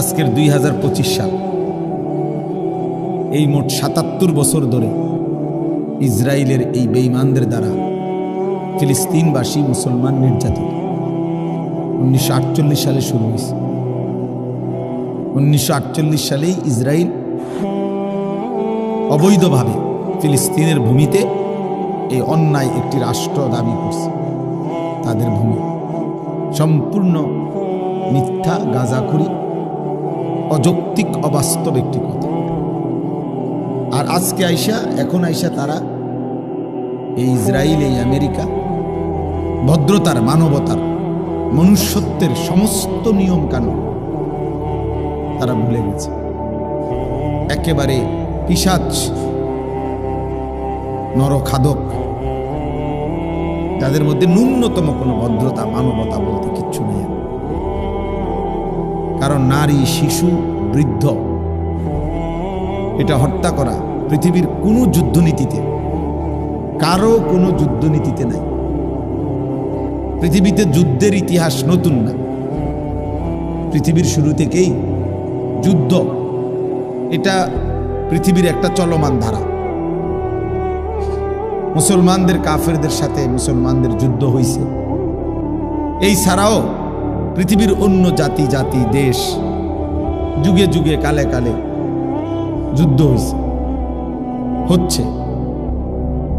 আজকের দুই হাজার পঁচিশ সাল। এই মোট সাতাত্তর বছর ধরে ইসরায়েলের এই বেইমানদের দ্বারা ফিলিস্তিনবাসী মুসলমান নির্যাতিত। উনিশশো আটচল্লিশ সালে শুরু হয়েছে। উনিশশো আটচল্লিশ সালেই ইসরায়েল অবৈধভাবে ফিলিস্তিনের ভূমিতে এই অন্যায় একটি রাষ্ট্র দাবি করছে। তাদের ভূমি সম্পূর্ণ মিথ্যা, গাঁজাখুরি অযৌক্তিক, অবাস্তব একটি কথা। আর আজকে আইসা, এখন আইসা তারা এই ইসরায়েল এই আমেরিকা, ভদ্রতার, মানবতার, মনুষ্যত্বের সমস্ত নিয়ম কানুন তারা ভুলে গেছে। একেবারে পিসাচ নরখাদক, যাদের মধ্যে ন্যূনতম কোনো ভদ্রতা, মানবতা বলতে কিচ্ছু নেই। কারণ নারী, শিশু, বৃদ্ধ, এটা হত্যা করা পৃথিবীর কোনো যুদ্ধনীতিতে, কারও কোনো যুদ্ধনীতিতে নাই। পৃথিবীতে যুদ্ধের ইতিহাস নতুন না। পৃথিবীর শুরু থেকেই যুদ্ধ, এটা পৃথিবীর একটা চলমান ধারা। মুসলমানদের কাফেরদের সাথে মুসলমানদের যুদ্ধ হয়েছে এই ছাড়াও পৃথিবীর অন্য জাতি জাতি, দেশ যুগে যুগে, কালে কালে যুদ্ধ হয়েছে হচ্ছে।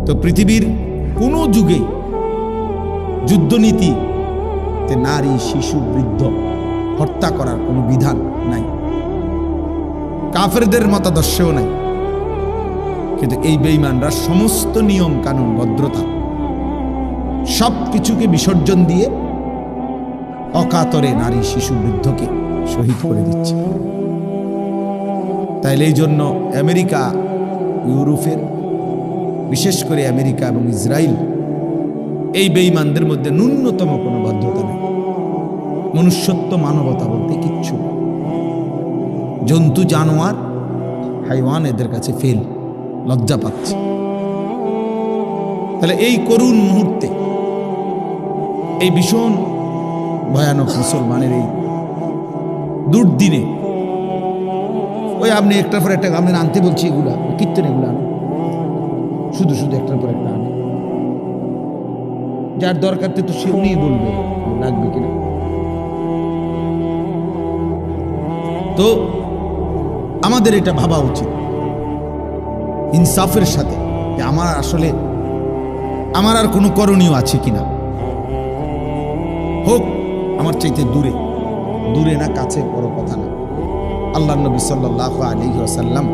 তো পৃথিবীর কোনো যুগেই যুদ্ধনীতি নারী, শিশু, বৃদ্ধ হত্যা করার কোনো বিধান নাই। কাফেরদের মতাদর্শেও নাই। কিন্তু এই বেইমানরা সমস্ত নিয়ম কানুন ভদ্রতা সব কিছুকে বিসর্জন দিয়ে অকাতরে নারী শিশু বৃদ্ধকে শহীদ করে দিচ্ছে। তাইলে এই জন্য আমেরিকা, ইউরোপের, বিশেষ করে আমেরিকা এবং ইসরায়েল এই বেইমানদের মধ্যে ন্যূনতম কোনো ভদ্রতা নেই। মনুষ্যত্ব মানবতা বলতে কিচ্ছু জন্তু, জানোয়ার, হাইওয়ান এদের কাছে ফেল, লজ্জা পাচ্ছে। তাহলে এই করুণ মুহূর্তে, এই ভীষণ ভয়ানক মুসলমানের এই দুর্দিনে। ওই আপনি একটার পর একটা আপনি আনতে বলছি এগুলা, কীর্তন এগুলো আনো। শুধু শুধু একটার পর একটা আনে। যার দরকার তো সে উনিই বলবে, লাগবে কিনা। তো আমাদের এটা ভাবা উচিত। ইনসাফের সাথে যে আমার আসলে, আমার আর কোনো করণীয় আছে কিনা। হোক আমার চাইতে দূরে দূরে না, কাছে বড় কথা না। আল্লাহ নবী সাল্লাহ আলী আসাল্লাম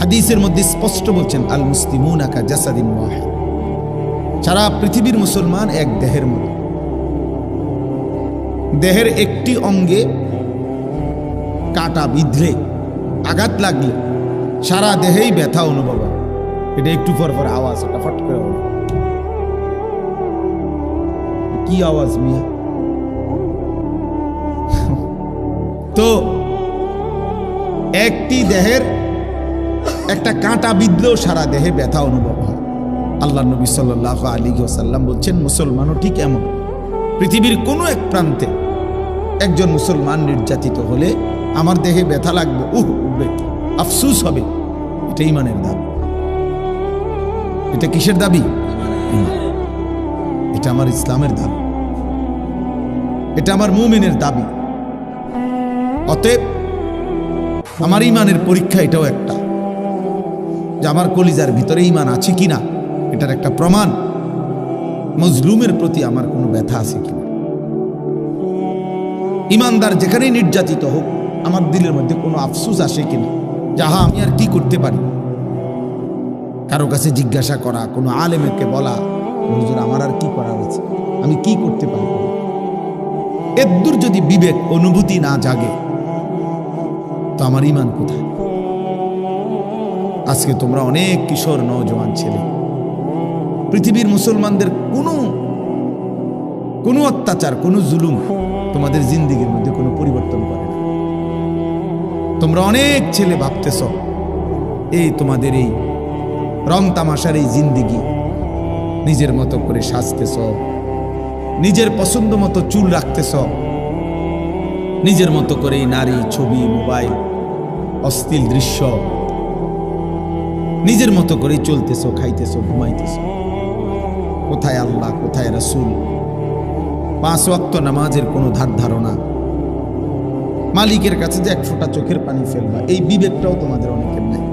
হাদিসের মধ্যে স্পষ্ট বলছেন আল মুসলিমুন আকা জাসাদিন ওয়াহিদ। সারা পৃথিবীর মুসলমান এক দেহের মতো। দেহের একটি অঙ্গে কাটা বিধলে আঘাত লাগলে সারা দেহেই ব্যথা অনুভব এটা একটু পর পর আওয়াজ ওটা ফট করে কি আওয়াজ মিয়া? তো একটি দেহের একটা কাঁটা বিদ্লেও সারা দেহে ব্যথা অনুভব হয়। আল্লাহ নবী সাল্লাহ আলী সাল্লাম বলছেন, মুসলমানও ঠিক এমন। পৃথিবীর কোনো এক প্রান্তে একজন মুসলমান নির্যাতিত হলে আমার দেহে ব্যথা লাগবে। উহ, উঠবে আফসুস হবে। এটা ইমানের দাবি। এটা কিসের দাবি? এটা আমার ইসলামের দাবি। এটা আমার মুমিনের দাবি। অতএব আমার ইমানের পরীক্ষা এটাও একটা, যে আমার কলিজার ভিতরে ইমান আছে কিনা, এটার একটা প্রমাণ। মজলুমের প্রতি আমার কোনো ব্যথা আছে কি না ইমানদার যেখানেই নির্যাতিত হোক, আমার দিলের মধ্যে কোনো আফসুস আসে কিনা, যাহা আমি আর কি করতে পারি? কারও কাছে জিজ্ঞাসা করা, কোনো আলেমেরকে বলা, হুজুর, আমার আর কি করা হয়েছে আমি কি করতে পারি? এদ্দুর যদি বিবেক, অনুভূতি না জাগে তো আমার ইমান কোথায়? আজকে তোমরা অনেক কিশোর, নওজোয়ান ছেলে। পৃথিবীর মুসলমানদের কোনো কোনো অত্যাচার, কোনো জুলুম তোমাদের জিন্দিগির মধ্যে কোনো পরিবর্তন করে না। তোমরা অনেক ছেলে ভাবতেছ, এই তোমাদের এই রং তামাশার এই জিন্দিগি নিজের মতো করে সাজতেছ, নিজের পছন্দ মতো চুল রাখতেছ নিজের মতো করে নারী, ছবি, মোবাইল, অস্থির দৃশ্য। নিজের মতো করে চলতেছো, খাইতেছো, ঘুমাইতেছো। কোথায় আল্লাহ, কোথায় রাসূল? পাঁচ ওয়াক্ত নামাজের কোনো ধার ধারণা? মালিকের কাছে যে এক ফোঁটা চোখের পানি ফেলবা, এই বিবেকটাও তোমাদের অনেকের নাই।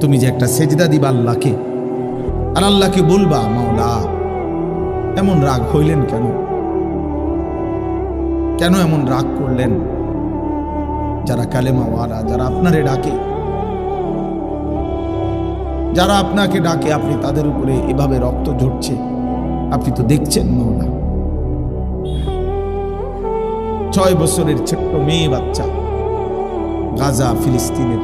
তুমি যে একটা সেজদা দিবা আল্লাহকে, আর আল্লাহকে বলবা, মাওলা, এমন রাগ হইলেন কেন? কেন এমন রাগ করলেন? যারা কালেমাওয়ালা যারা আপনারে ডাকে, যারা আপনাকে ডাকে, আপনি তাদের উপরে এভাবে রক্ত ঝরছে। আপনি তো দেখছেন মাওলা। ছয় বছরের ছোট্ট মেয়ে বাচ্চা গাজা, ফিলিস্তিনের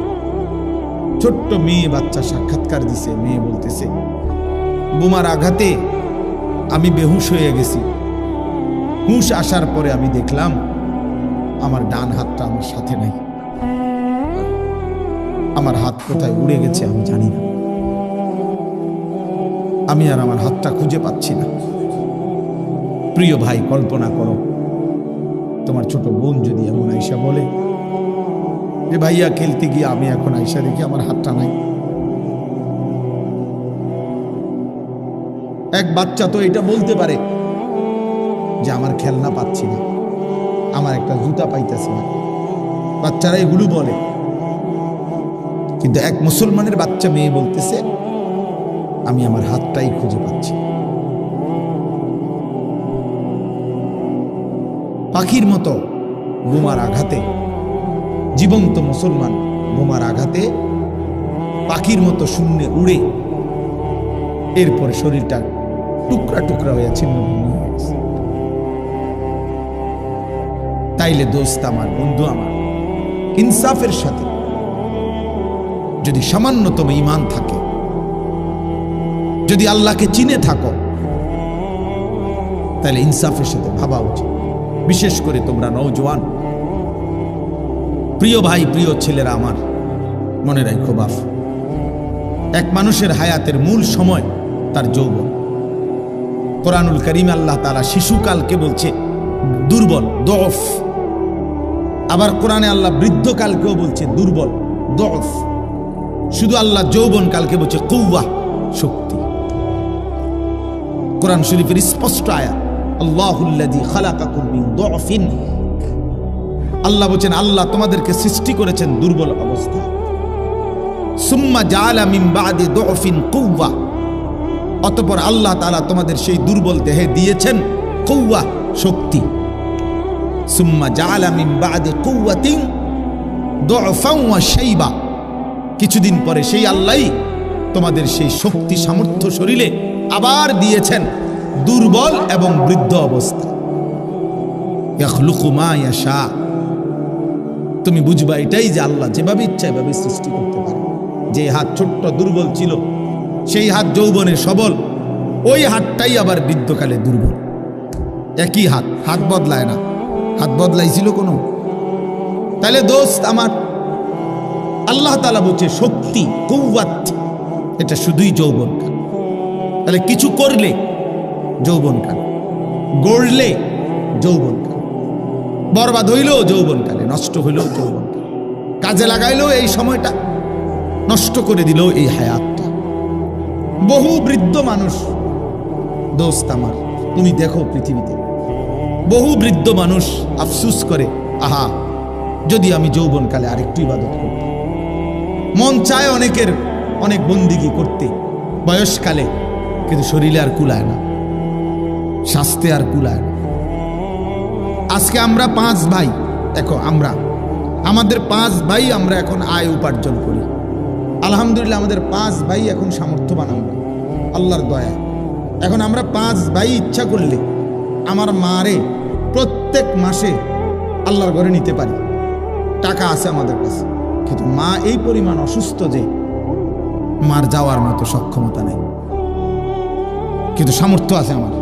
ছোট্ট মেয়ে বাচ্চা সাক্ষাৎকার দিছে, মেয়ে বলতেছে, বোমার আঘাতে আমি বেহুশ হয়ে গেছি। হুঁশ আসার পরে আমি দেখলাম আমার ডান হাতটা আমার সাথে নাই। আমার হাত কোথায় উড়ে গেছে আমি জানি না। আমি আর আমার হাতটা খুঁজে পাচ্ছি না। প্রিয় ভাই, কল্পনা করো, তোমার ছোট বোন যদি এমন আইসা বলে যে ভাইয়া, খেলতে গিয়ে আমি এখন আইসা দেখি আমার হাতটা নাই। এক বাচ্চা তো এটা বলতে পারে। যে আমার খেলনা পাচ্ছি না। আমার একটা জুতা পাইতেছি না। বাচ্চারা এগুলো বলে। কিন্তু এক মুসলমানের বাচ্চা মেয়ে বলতেছে, আমি আমার হাতটাই খুঁজে পাচ্ছি পাখির মতো বোমার আঘাতে, জীবন্ত মুসলমান বোমার আঘাতে, পাখির মতো শূন্যে উড়ে, এরপর শরীরটা টুকরা টুকরা হয়ে ছিন্ন হয়ে গেছে। তাইলে দোস্ত আমার, বন্ধু আমার, ইনসাফের সাথে যদি সামান্যতম ইমান থাকে, যদি আল্লাহকে চিনে থাকো তাহলে ইনসাফের সাথে ভাবা উচিত। বিশেষ করে তোমরা নৌজওয়ান প্রিয় ভাই, প্রিয় ছেলেরা আমার, মনে রাখো বাফ এক মানুষের হায়াতের মূল সময় তার যৌবন। কোরআনুল করিম আল্লাহ তারা শিশুকালকে বলছে, দুর্বল, দফ। আবার কোরআনে আল্লাহ বৃদ্ধকালকেও বলছে দুর্বল, দফ। শুধু আল্লাহ যৌবন কালকে বলছে কৌয়া শক্তি। কোরআন শরীফের স্পষ্ট আয়া আল্লাহুল্লাযী খালাকাকুম মিন দুআফিন আল্লাহ বলেন আল্লাহ তোমাদেরকে সৃষ্টি করেছেন দুর্বল অবস্থায় সুম্মা জাআলা মিন বাদি দুআফিন কুওয়া। অতঃপর আল্লাহ তাআলা তোমাদের সেই দুর্বল দেহে দিয়েছেন কুওয়া, শক্তি। সুম্মা বাদি কিছুদিন পরে সেই আল্লাহই তোমাদের সেই শক্তি, সামর্থ্য শরীরে আবার দিয়েছেন দুর্বল এবং বৃদ্ধ অবস্থা। তুমি বুঝবা এটাই যে আল্লাহ যেভাবে ইচ্ছা এভাবে সৃষ্টি করতে পারে। যে হাত ছোট্ট, দুর্বল ছিল, সেই হাত যৌবনে সবল, ওই হাতটাই আবার বৃদ্ধকালে দুর্বল। একই হাত হাত বদলায় না। হাত বদলাইছিল কোনো? তাহলে দোস্ত আমার আল্লাহ তালা বলছে, শক্তি কৌয়াত এটা শুধুই যৌবন যৌবনকাল তাহলে কিছু করলে যৌবন যৌবনকাল গড়লে যৌবনকাল বরবাদ হইলেও যৌবনকালে নষ্ট হইলেও যৌবনকালে কাজে লাগাইলেও এই সময়টা, নষ্ট করে দিল এই হায়াতটা। বহু বৃদ্ধ মানুষ, দোস্ত আমার, তুমি দেখো পৃথিবীতে বহু বৃদ্ধ মানুষ আফসুস করে, আহা, যদি আমি যৌবনকালে আরেকটু ইবাদত করতাম মন চায় অনেকের অনেক বন্দিগি করতে, বয়সকালে, কিন্তু শরীরে আর কুলায় না, স্বাস্থ্যে আর কুলায় না। আজকে আমরা পাঁচ ভাই, দেখো আমরা, আমাদের পাঁচ ভাই আমরা এখন আয় উপার্জন করি। আলহামদুলিল্লাহ আমাদের পাঁচ ভাই এখন সামর্থ্যবান আমরা, আল্লাহর দয়া এখন আমরা পাঁচ ভাই ইচ্ছা করলে, আমার মারে প্রত্যেক মাসে আল্লাহর ঘরে নিতে পারি। টাকা আছে আমাদের কাছে। কিন্তু মা এই পরিমাণ অসুস্থ যে, মার যাওয়ার মতো সক্ষমতা নেই। কিন্তু সামর্থ্য আছে আমার।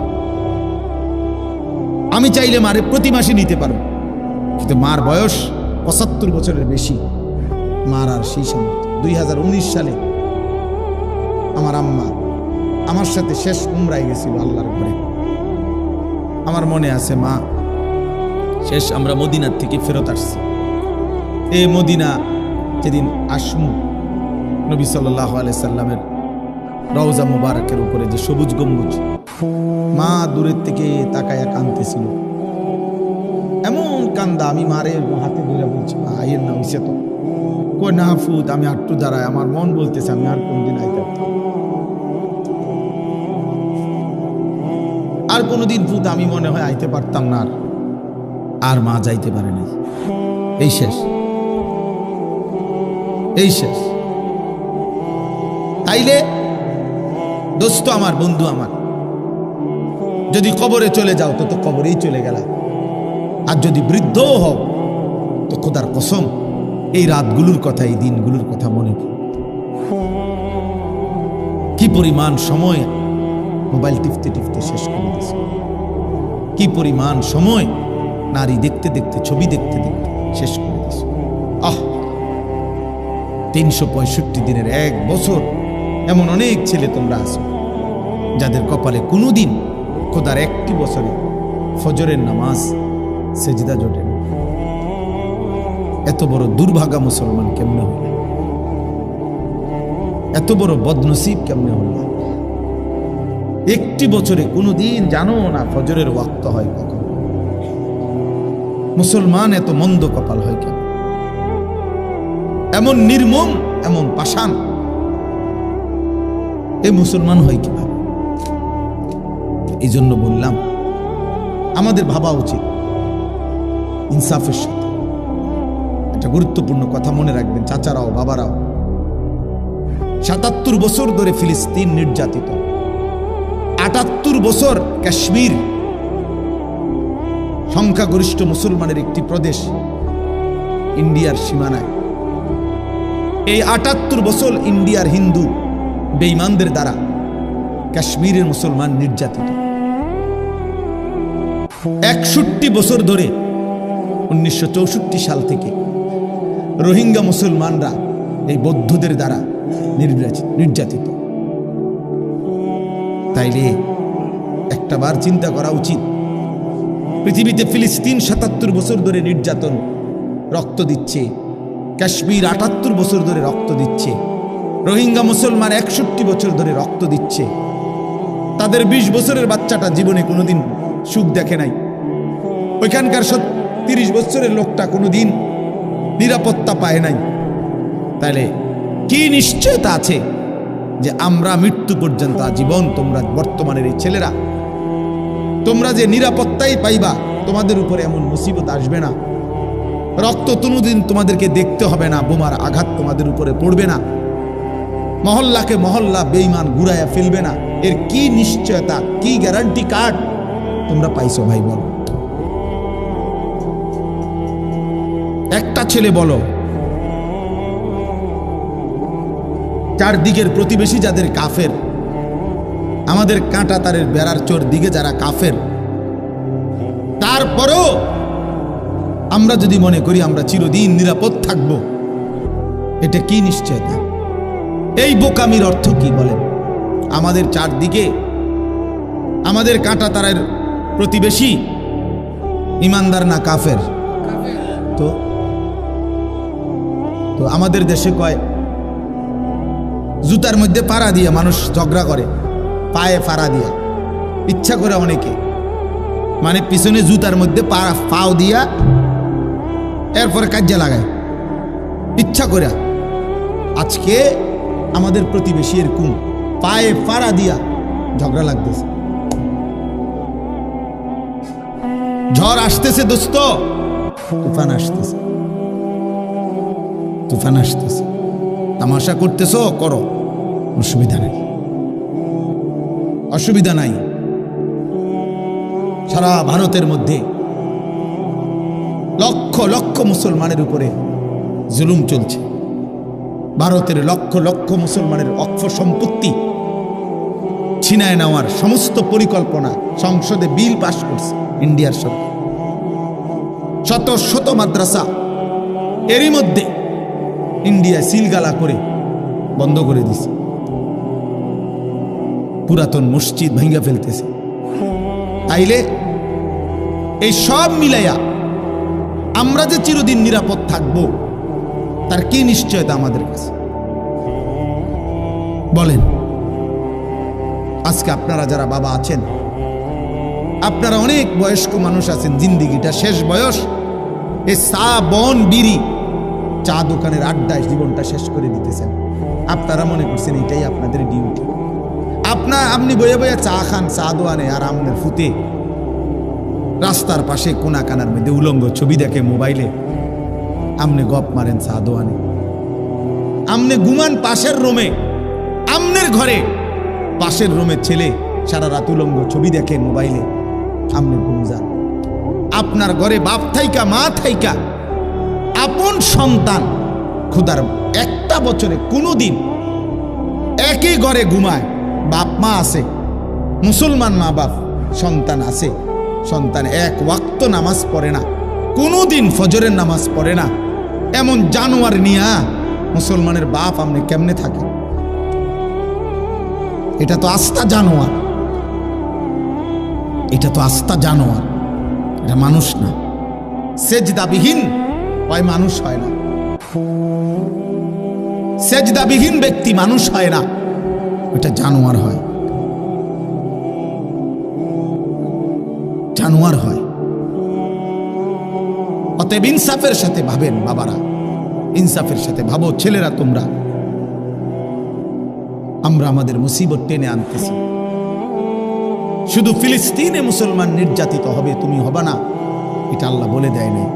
আমি চাইলে মারে প্রতি মাসে নিতে পারব। কিন্তু মার বয়স পঁচাত্তর বছরের বেশি। মার আর সেই সামর্থ্য। দুই হাজার উনিশ সালে আমার আম্মা আমার সাথে শেষ উমরাই গেছিল আল্লাহর ঘরে। আমার মনে আছে, মা শেষ আমরা মদিনার থেকে ফেরত আসছি। এ মদিনা যেদিন আসমু নবী সাল্লাহ সাল্লামের রওজা মুবারকের উপরে যে সবুজ গম্বুজ, মা দূরের থেকে তাকায়া কানতেছিল এমন কান্দা আমি মারে হাতে ধরে বলছি মা আইয়ের না হইছে তো কই না ফুত, আমি আটটু দাঁড়ায় আমার মন বলতেছে, আমি আর কোনদিন আইতে। আর কোনোদিন ফুত, আমি মনে হয় আইতে পারতাম না আর। আর মা যাইতে পারে নাই। এই শেষ। এই শেষ। তাইলে দোস্ত আমার, বন্ধু আমার, যদি কবরে চলে যাও, তো তো কবরেই চলে গেলা। আর যদি বৃদ্ধও হও, তো খোদার কসম, এই রাতগুলোর কথা, এই দিনগুলোর কথা মনে কি পরিমাণ সময় মোবাইল টিপতে টিপতে শেষ করে দিয়েছে। কি পরিমাণ সময় নারী দেখতে দেখতে, ছবি দেখতে দেখতে শেষ করে দিয়েছে। আহ! তিনশো পঁয়ষট্টি দিনের এক বছর এমন অনেক ছেলে তোমরা আছো, যাদের কপালে কোনোদিন খোদার একটি বছরে ফজরের নামাজ সেজদা জোটে। এত বড় দুর্ভাগা মুসলমান কেমনে হল? এত বড় বদনসিব কেমনে হল? একটি বছরে কোনোদিন জানো না ফজরের ওয়াক্ত হয় কখন? মুসলমান এত মন্দ কপাল হয় কেন? এমন নির্মম, এমন পাষাণ। এ মুসলমান হয় কীভাবে? এই জন্য বললাম, আমাদের ভাবা উচিত ইনসাফের সাথে। একটা গুরুত্বপূর্ণ কথা মনে রাখবেন, চাচারাও, বাবারাও। সাতাত্তর বছর ধরে ফিলিস্তিন নির্যাতিত। আটাত্তর বছর কাশ্মীর সংখ্যাগরিষ্ঠ মুসলমানের একটি প্রদেশ ইন্ডিয়ার সীমানায়। এই আটাত্তর বছর ইন্ডিয়ার হিন্দু বেঈমানদের দ্বারা কাশ্মীরের মুসলমান নির্যাতিত। একষট্টি বছর ধরে উনিশশো চৌষট্টি সাল থেকে রোহিঙ্গা মুসলমানরা এই বৌদ্ধদের দ্বারা নির্যাতি- নির্যাতিত। তাইলে একটা বার চিন্তা করা উচিত পৃথিবীতে ফিলিস্তিন সাতাত্তর বছর ধরে নির্যাতন, রক্ত দিচ্ছে। কাশ্মীর আটাত্তর বছর ধরে রক্ত দিচ্ছে। রোহিঙ্গা মুসলমান একষট্টি বছর ধরে রক্ত দিচ্ছে। তাদের ২০ বছরের বাচ্চাটা জীবনে কোনোদিন সুখ দেখে নাই। ওইখানকার তিরিশ বছরের লোকটা কোনোদিন নিরাপত্তা পায় নাই। তাহলে কি নিশ্চয়তা আছে যে আমরা মৃত্যু পর্যন্ত জীবন তোমরা বর্তমানের এই ছেলেরা তোমরা যে নিরাপত্তাই পাইবা, তোমাদের উপরে এমন মুসিবত আসবে না। রক্ত কোনোদিন তোমাদেরকে দেখতে হবে না, বোমার আঘাত তোমাদের উপরে পড়বে না। মহল্লাকে মহল্লা বেইমান ঘুরাইয়া ফেলবে না। এর কি নিশ্চয়তা, কি গ্যারান্টি কার্ড তোমরা পাইছো ভাই, বলো। একটা ছেলে বলো, চারদিকের প্রতিবেশী যাদের কাফের আমাদের কাঁটা তারের বেড়ার চোর দিকে যারা কাফের, তারপরও আমরা যদি মনে করি আমরা চিরদিন নিরাপদ থাকব, এটা কি নিশ্চয়তা? এই বোকামির অর্থ কি বলেন? আমাদের চারদিকে আমাদের কাঁটা তারের প্রতিবেশী ইমানদার না কাফের? তো তো আমাদের দেশে কয়, জুতার মধ্যে পাড়া দিয়ে মানুষ ঝগড়া করে। পায়ে পাড়া দিয়া। ইচ্ছা করে অনেকে। মানে পিছনে জুতার মধ্যে পা পাও দিয়া এরপরে কাজ্যা লাগায়। ইচ্ছা করে আজকে আমাদের প্রতিবেশী এরকম পায়ে পাড়া দিয়া ঝগড়া লাগতেছে। ঝড় আসতেছে দোস্ত। তুফান আসতেছে। তুফান আসতেছে। তামাশা করতেছো, করো। অসুবিধা নেই। অসুবিধা নাই। সারা ভারতের মধ্যে লক্ষ লক্ষ মুসলমানের উপরে জুলুম চলছে। ভারতের লক্ষ লক্ষ মুসলমানের অক্ষ সম্পত্তি ছিনায় নেওয়ার সমস্ত পরিকল্পনা সংসদে বিল পাশ করছে ইন্ডিয়ার সরকার। শত শত মাদ্রাসা এরই মধ্যে ইন্ডিয়া সিলগালা করে বন্ধ করে দিছে। পুরাতন মসজিদ ভেঙ্গা ফেলতেছে। তাইলে এই সব মিলাইয়া আমরা যে চিরদিন নিরাপদ থাকব, তার কি নিশ্চয়তা আমাদের কাছে? বলেন, আজকে আপনারা যারা বাবা আছেন, আপনারা অনেক বয়স্ক মানুষ আছেন, জিন্দিগিটা শেষ বয়স, এ চা বন বিড়ি চা দোকানের আড্ডায় জীবনটা শেষ করে দিতেছেন। আপনারা মনে করছেন এটাই আপনাদের ডিউটি। আপনার আপনি বইয়ে বয়ে চা খান, চা দোয়ানে আর আপনার ফুতে। রাস্তার পাশে কোনা কানার মধ্যে উলঙ্গ ছবি দেখে মোবাইলে। আমনে গপ মারেন চা দোয়ানে। আমনে গুমান পাশের রোমে। আমনের ঘরে। পাশের রুমের ছেলে সারা রাত উলঙ্গ ছবি দেখে মোবাইলে। আমনে ঘুম যান। আপনার ঘরে বাপ থাইকা, মা থাইকা। আপন সন্তান। খুদার একটা বছরে কোনো দিন একই ঘরে ঘুমায়। বাপ মা আছে, মুসলমান মা বাপ, সন্তান আছে। সন্তান এক ওয়াক্ত নামাজ পড়ে না কোনো দিন ফজরের নামাজ পড়ে না। এমন জানোয়ার নিয়া মুসলমানের বাপ আপনি কেমনে থাকে? এটা তো আস্থা জানোয়ার। এটা তো আস্থা জানোয়ার। এটা মানুষ না। সেজদাবিহীন হয় মানুষ হয় না। সেজদাবিহীন ব্যক্তি মানুষ হয় না। ওটা জানোয়ার হয়। জানোয়ার হয়। অতএব ইনসাফের সাথে ভাবেন বাবারা। ইনসাফের সাথে ভাবো, ছেলেরা তোমরা। আমরা আমাদের মুসিবত টেনে আনতেছি। শুধু ফিলিস্তিনে মুসলমান নির্যাতিত হবে, তুমি হবা না। এটা আল্লাহ বলে দেয় নাই।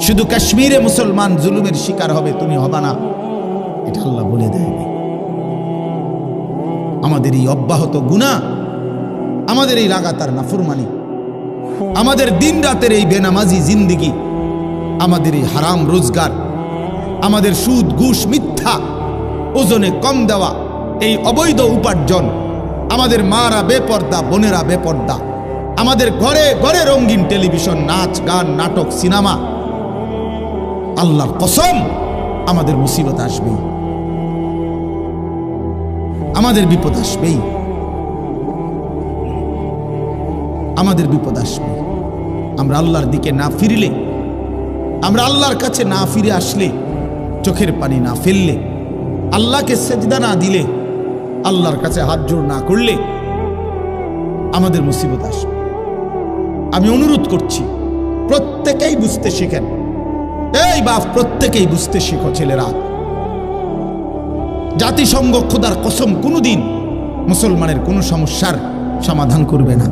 শুধু কাশ্মীরে মুসলমান জুলুমের শিকার হবে, তুমি হবা না। এটা আল্লাহ বলে দেয় নাই। আমাদের এই অব্যাহত গুণা, আমাদের এই লাগাতার নাফরমানি, আমাদের দিন রাতের এই বেনামাজি জিন্দিগি, আমাদের এই হারাম রোজগার, আমাদের সুদ, ঘুষ, মিথ্যা, ওজনে কম দেওয়া, এই অবৈধ উপার্জন, আমাদের মারা বেপর্দা, বোনেরা বেপর্দা, আমাদের ঘরে ঘরে রঙিন টেলিভিশন, নাচ, গান, নাটক, সিনেমা, আল্লাহর কসম আমাদের মুসিবত আসবেই। আমাদের বিপদ আসবেই। আমাদের বিপদ আসবে আমরা আল্লাহর দিকে না ফিরলে, আমরা আল্লাহর কাছে না ফিরে আসলে, চোখের পানি না ফেললে, আল্লাহকে সেজদা না দিলে, আল্লাহর কাছে হাত জোর না করলে আমাদের মুসিবত আসবে। আমি অনুরোধ করছি, প্রত্যেকেই বুঝতে শেখেন। এই বাপ, প্রত্যেকেই বুঝতে শেখো ছেলেরা। জাতিসংঘ খোদার কসম কোনোদিন মুসলমানের কোনো সমস্যার সমাধান করবে না।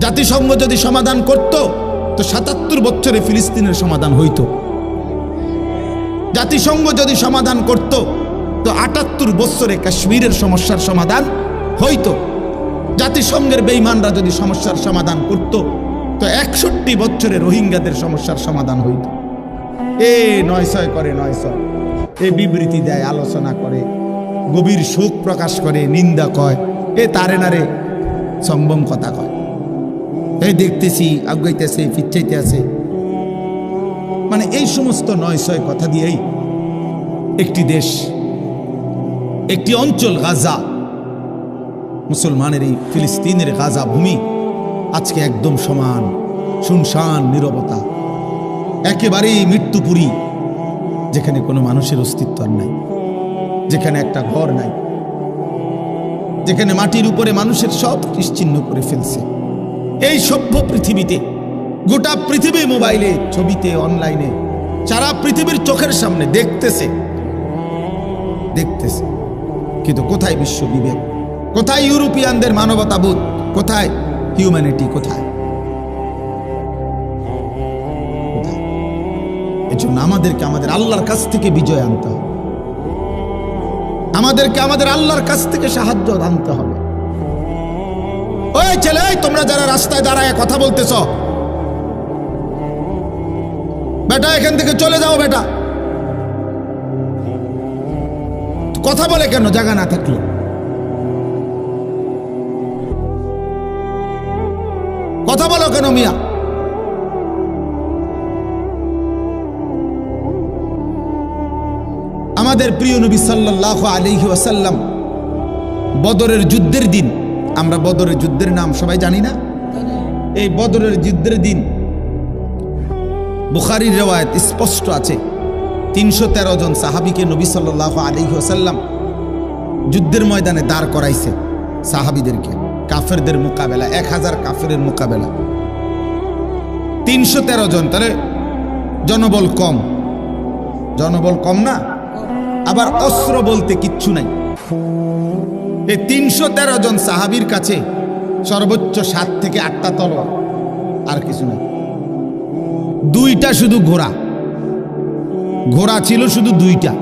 জাতিসংঘ যদি সমাধান করত, তো সাতাত্তর বছরে ফিলিস্তিনের সমাধান হইত। জাতিসংঘ যদি সমাধান করত, তো আটাত্তর বছরে কাশ্মীরের সমস্যার সমাধান হইতো। জাতিসংঘের বেইমানরা যদি সমস্যার সমাধান করত, তো একষট্টি বছরে রোহিঙ্গাদের সমস্যার সমাধান হইত। এ নয় ছয় করে নয় ছয়। এ বিবৃতি দেয়, আলোচনা করে, গভীর শোক প্রকাশ করে, নিন্দা কয়। এ তারে নারে সম্ভম কথা কয়। এই দেখতেছি, আগাইতেছে ফিরচাইতে আছে মানে এই সমস্ত নয় ছয় কথা দিয়েই একটি দেশ, একটি অঞ্চল গাজা, মুসলমানের এই ফিলিস্তিনের গাজা ভূমি আজকে একদম সমান, শুনশান, নিরবতা। একেবারেই মৃত্যুপুরী। যেখানে কোনো মানুষের অস্তিত্ব আর নাই, যেখানে একটা ঘর নাই, যেখানে মাটির উপরে মানুষের সব নিশ্চিহ্ন করে ফেলছে। এই সভ্য পৃথিবীতে, গোটা পৃথিবী মোবাইলে, ছবিতে, অনলাইনে, সারা পৃথিবীর চোখের সামনে দেখতেছে। দেখতেছে। কিন্তু কোথায় বিশ্ব বিবেক? কোথায় ইউরোপিয়ানদের মানবতাবোধ? কোথায় হিউম্যানিটি কোথায়? এজন্য আমাদেরকে আমাদের আল্লাহর কাছ থেকে বিজয় আনতে হবে। আমাদেরকে আমাদের আল্লাহর কাছ থেকে সাহায্য আনতে হবে। ওই ছেলে তোমরা যারা রাস্তায় দাঁড়ায় কথা বলতেছ, বেটা, এখান থেকে চলে যাও বেটা। কথা বলে কেন? জায়গা না থাকলে। কথা বলো কেন মিয়া? আমাদের প্রিয় নবী সাল্লাহ আলহি ওয়াসাল্লাম বদরের যুদ্ধের দিন। আমরা বদরের যুদ্ধের নাম সবাই জানি না? এই বদরের যুদ্ধের দিন বুখারির রেওয়ায়ত স্পষ্ট আছে। তিনশো তেরো জন সাহাবিকে নবী সাল্লাহ আলী ওসাল্লাম যুদ্ধের ময়দানে দাঁড় করাইছে সাহাবিদেরকে। কাফেরদের মোকাবেলা, এক হাজার কাফেরের মোকাবেলা। তিনশো তেরো জন, তাহলে জনবল কম। জনবল কম না? আবার অস্ত্র বলতে কিচ্ছু নাই। এই তিনশো তেরো জন সাহাবির কাছে সর্বোচ্চ সাত থেকে আটটা তলোয়ার, আর কিছু নাই। দুইটা শুধু ঘোড়া। ঘোড়া ছিল শুধু দুইটা,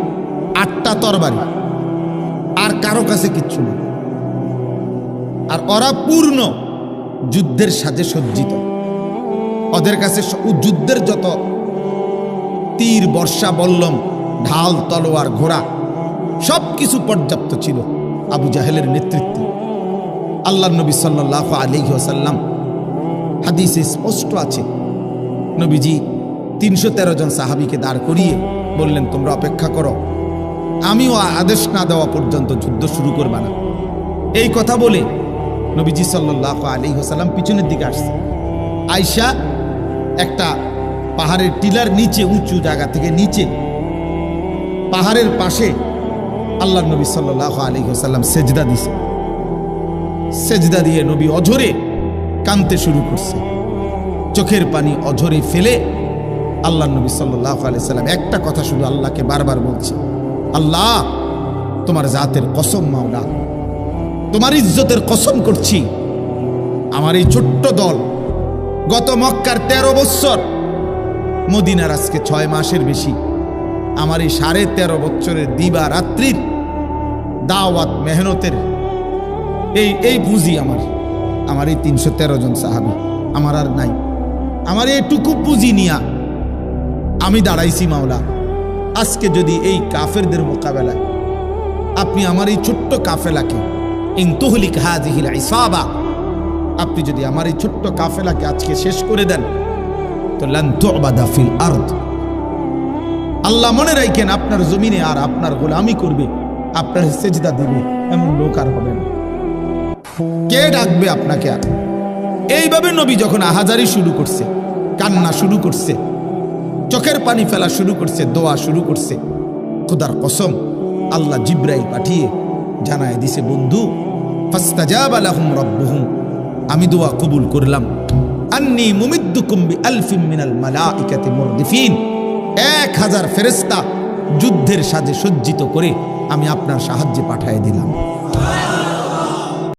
আটটা তরবারি। আর কারও কাছে কিচ্ছু নেই। আর ওরা পূর্ণ যুদ্ধের সাথে সজ্জিত। ওদের কাছে যুদ্ধের যত তীর, বর্ষা, বল্লম ঢাল তলোয়ার, ঘোড়া সব কিছু পর্যাপ্ত ছিল আবু জাহেলের নেতৃত্বে। আল্লাহ নবী সাল্লাহ আলী ওসাল্লাম হাদিসে স্পষ্ট আছে। নবীজি তিনশো তেরো জন সাহাবিকে দাঁড় করিয়ে বললেন, তোমরা অপেক্ষা করো। আমিও আদেশ না দেওয়া পর্যন্ত যুদ্ধ শুরু করবা না। এই কথা বলে নবীজি সাল্লাহ আলী হোসাল্লাম পিছনের দিকে আসছে আয়সা একটা পাহাড়ের টিলার নিচে, উঁচু জায়গা থেকে নিচে পাহাড়ের পাশে আল্লাহ নবী সাল্লাহ আলী সেজদা দিছে। সেজদা দিয়ে নবী অঝরে কানতে শুরু করছে। চোখের পানি অঝরে ফেলে আল্লাহ নবী সাল্লাহ আলি সাল্লাম একটা কথা শুধু আল্লাহকে বারবার বলছে, আল্লাহ, তোমার জাতের কসম মাওলা, তোমার ইজ্জতের কসম করছি। আমার এই ছোট্ট দল গত মক্কার তেরো বৎসর মদিনার আজকে ছয় মাসের বেশি। আমার এই সাড়ে তেরো বছরের দিবা রাত্রির দাওয়াত মেহনতের, এই এই পুঁজি আমার। আমার এই তিনশো তেরো জন সাহাবি, আমার আর নাই। আমার এইটুকু পুঁজি নিয়া আমি দাঁড়াইছি মাওলা। আজকে যদি এই কাফেরদের মোকাবেলায় আপনি আমার এই ছোট্ট কাফেলাকে, ইনতুহলিক হাজিহিল ইসাবা, আপনি যদি আমার এই ছোট্ট কাফেলাকে আজকে শেষ করে দেন, তো লান্তুবাদা ফিল আর্দ। আল্লাহ মনে রাখেন, আপনার জমিনে আর আপনার গোলামি করবে, আপনার সেজদা দিবে, এমন লোক আর হবে না। কে ডাকবে আপনাকে আর? এইভাবে নবী যখন আহাজারি শুরু করছে, কান্না শুরু করছে, চোখের পানি ফেলা শুরু করছে, দোয়া শুরু করছে, খোদার কসম, আল্লাহ জিব্রাইল পাঠিয়ে জানায় দিছে, বন্ধু আমি দোয়া কবুল করলাম। আন্নি মুমিদ্দুকুম বি আলফিম মিনাল মালাইকাতি মুরদিফিন। এক হাজার ফেরেস্তা যুদ্ধের সাজে সজ্জিত করে আমি আপনার সাহায্যে পাঠিয়ে দিলাম।